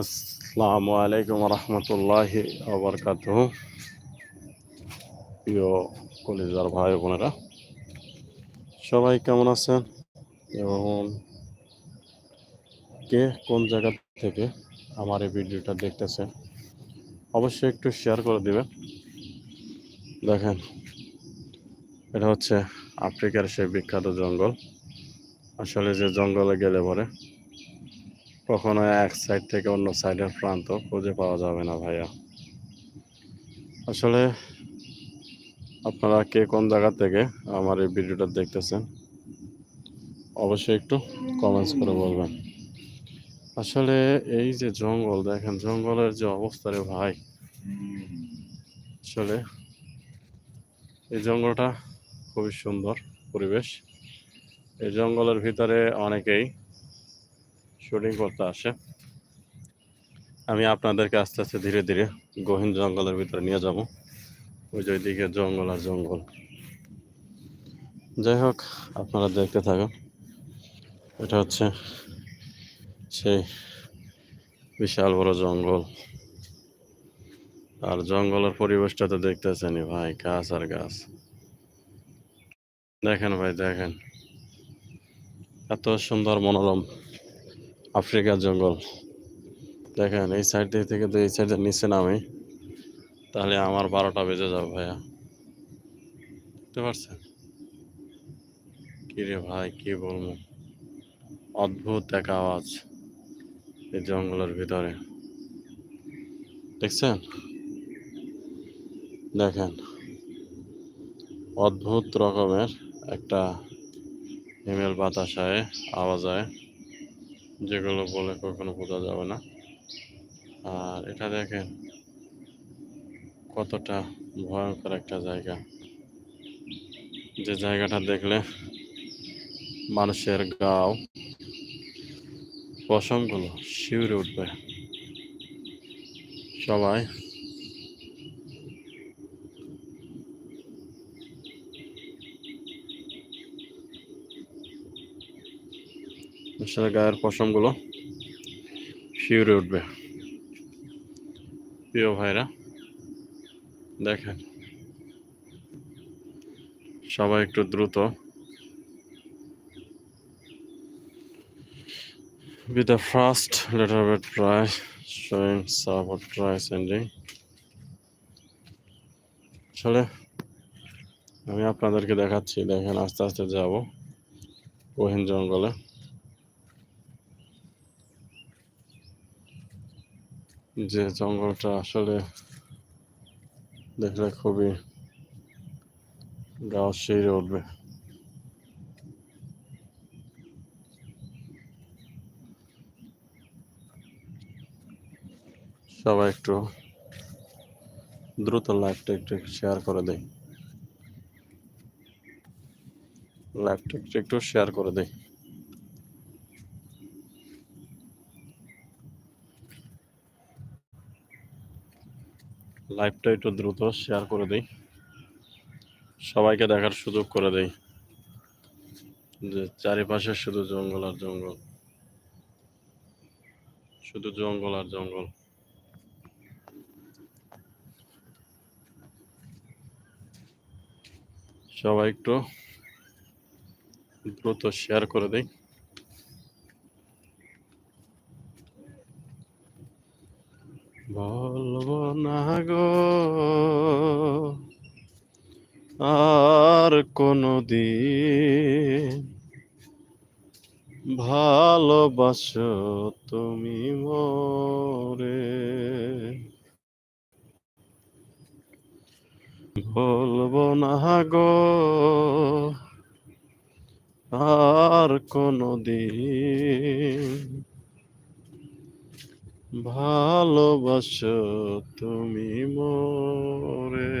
আসসালামু আলাইকুম রহমতুল্লাহ আবরকাত প্রিয় কলেজার ভাই বোনেরা, সবাই কেমন আছেন এবং কে কোন জায়গা থেকে আমার এই ভিডিওটা দেখতেছেন, অবশ্যই একটু শেয়ার করে দিবেন। দেখেন এটা হচ্ছে আফ্রিকার সেই বিখ্যাত জঙ্গল। আসলে যে জঙ্গলে গেলে পরে কখনো এক সাইড থেকে অন্য সাইডের প্রান্ত খুঁজে পাওয়া যাবে না ভাইয়া। আসলে আপনারা কে কোন জায়গা থেকে আমার এই ভিডিওটা দেখতেছেন, অবশ্যই একটু কমেন্টস করে বলবেন। আসলে এই যে জঙ্গল, দেখেন জঙ্গলের যে অবস্থা রে ভাই। আসলে এই জঙ্গলটা খুবই সুন্দর পরিবেশ। এই জঙ্গলের ভিতরে অনেকেই শুটিং করতে আসে। আমি আপনাদেরকে আস্তে আস্তে ধীরে ধীরে গহীন জঙ্গলের ভিতরে নিয়ে যাব। ওই যে ওইদিকে জঙ্গল আর জঙ্গল। যাই হোক, আপনারা দেখতে থাকুন। এটা হচ্ছে সেই বিশাল বড় জঙ্গল। আর জঙ্গলের পরিবেশটা তো দেখতেছেনই ভাই, গাছ আর গাছ। দেখেন ভাই, দেখেন। এত সুন্দর মনোরম আফ্রিকার জঙ্গল। দেখেন, এই সাইড থেকে তো এই সাইডের নিচে নামে। তাহলে আমার বারোটা বেজে যাবে ভাইয়া। বুঝতে পারছেন? কি রে ভাই, কি বলব? অদ্ভুত এক আওয়াজ এই জঙ্গলের ভিতরে। দেখছেন? দেখেন, অদ্ভুত রকমের একটা হিমেল বাতাসায় আওয়াজ হয়, যেগুলো বলে কখনো বোঝা যাবে না। আর এটা দেখেন কতটা ভয়ঙ্কর একটা জায়গা। যে জায়গাটা দেখলে মানুষের গাও পশমগুলো শিউরে উঠবে। সবাই মানুষের গায়ের পশমগুলো শিউরে উঠবে। প্রিয় ভাইরা, দেখেন। সবাই একটু দ্রুত। With the first letter bit try showing support try sending আসলে আমি আপনাদেরকে দেখাচ্ছি। দেখেন, আস্তে আস্তে যাব। গহীন জঙ্গলে। যে জঙ্গলটা আসলে দেখলে খুবই গা শিরে উঠবে। সবাই একটু দ্রুত লাইভটা একটু শেয়ার করে দেয় লাইভটা একটু শেয়ার করে দেয় লাইভটা একটু দ্রুত শেয়ার করে দেই। সবাইকে দেখার সুযোগ করে দেই। যে চারিপাশে শুধু জঙ্গল আর জঙ্গল। শুধু জঙ্গল আর জঙ্গল। সবাই একটু দ্রুত শেয়ার করে দেই বলব না গো আর কোনো দিন। ভালোবাসো তুমি মোরে। বলব না গো আর কোনো দিন। ভালোবাসো তুমি মোরে।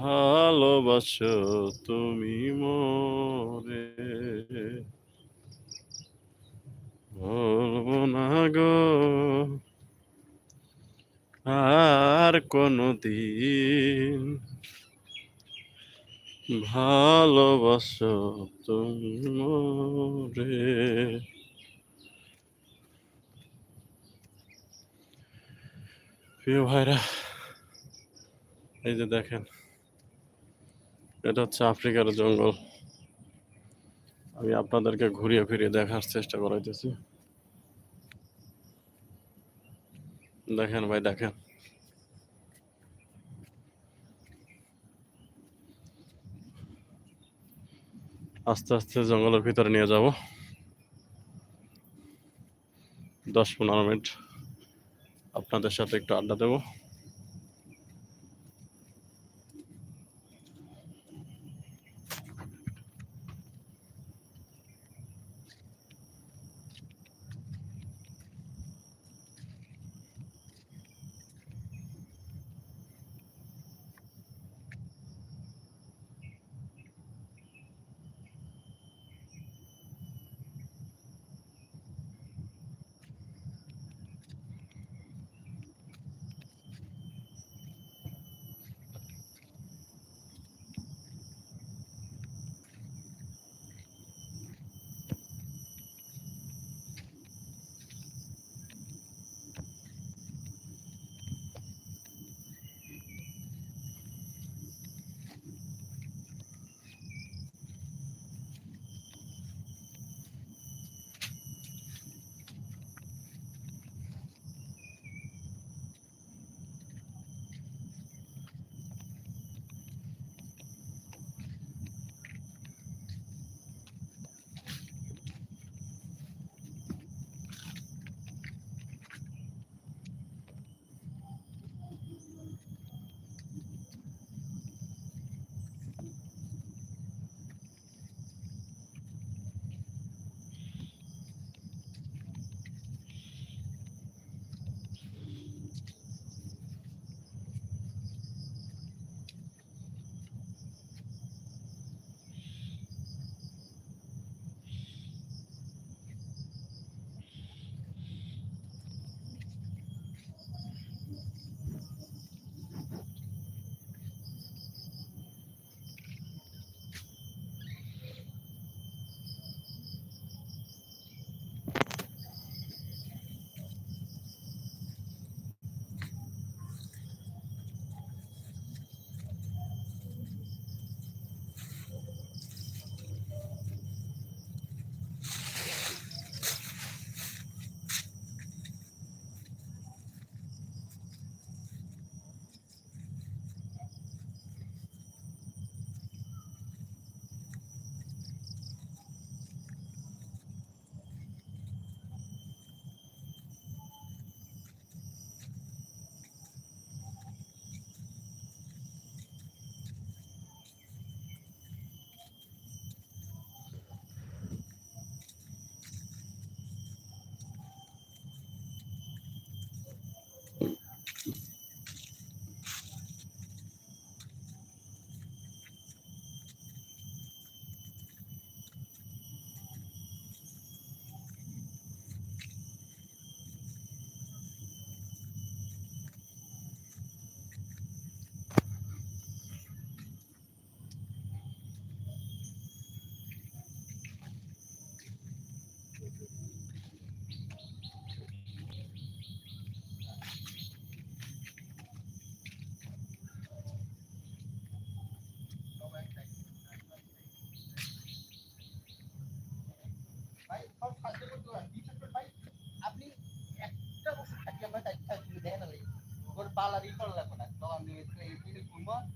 ভালোবাসো তুমি মোরে। ভুলবো না গো, আর কোনো দিন ভালোবাসো তুমি মোরে। প্রিয় ভাইরা, এই যে দেখেন এটা হচ্ছে আফ্রিকার জঙ্গল। আমি আপনাদেরকে ঘুরিয়ে ফিরিয়ে দেখার চেষ্টা করাইতেছি। দেখেন ভাই, দেখেন। আস্তে আস্তে জঙ্গলের ভিতরে নিয়ে যাব। দশ পনেরো মিনিট আপনাদের সাথে একটু আড্ডা দেবো। বছর থাকলে আমরা চারটা দিন